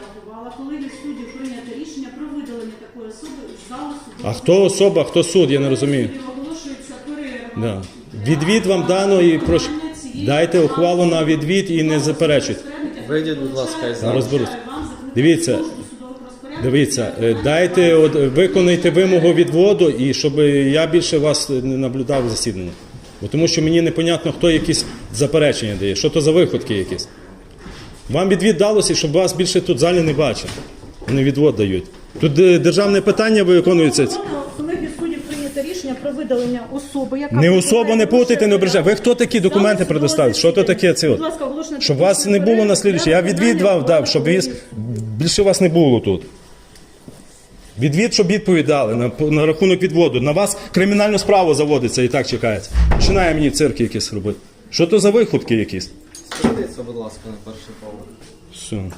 реагувала, коли від судді прийнято рішення про видалення такої особи із залу суду. А хто особа, хто суд, я не розумію. Оголошується перерва. Да. Відвід вам дано і прош... дайте ухвалу на відвід і не заперечуйте. Вийдіть, будь ласка, із Я залу. розберусь. Дивіться, дивіться, е, дайте, от, виконайте вимогу відводу, і щоб я більше вас не наблюдав в засіданні. Бо тому що мені непонятно, хто якісь заперечення дає, що то за виходки якісь. Вам відвід далося, щоб вас більше тут в залі не бачив. Вони відвод дають. Тут е, державне питання виконується. Колеги суддів прийнято рішення про видалення особи, яка Не особа, не путайте, не ображайте. Ви хто такі документи предоставите? Що то таке це? Будь от? ласка, оголошено Щоб вас не було на слідчі. Я відвід вам дав, щоб віз... більше вас не було тут. Відвід, щоб відповідали на, на рахунок відводу. На вас кримінальну справу заводиться і так чекається. Починає мені цирки якісь робити. Що то за виходки якісь? Будь ласка, на перший погляд. Все.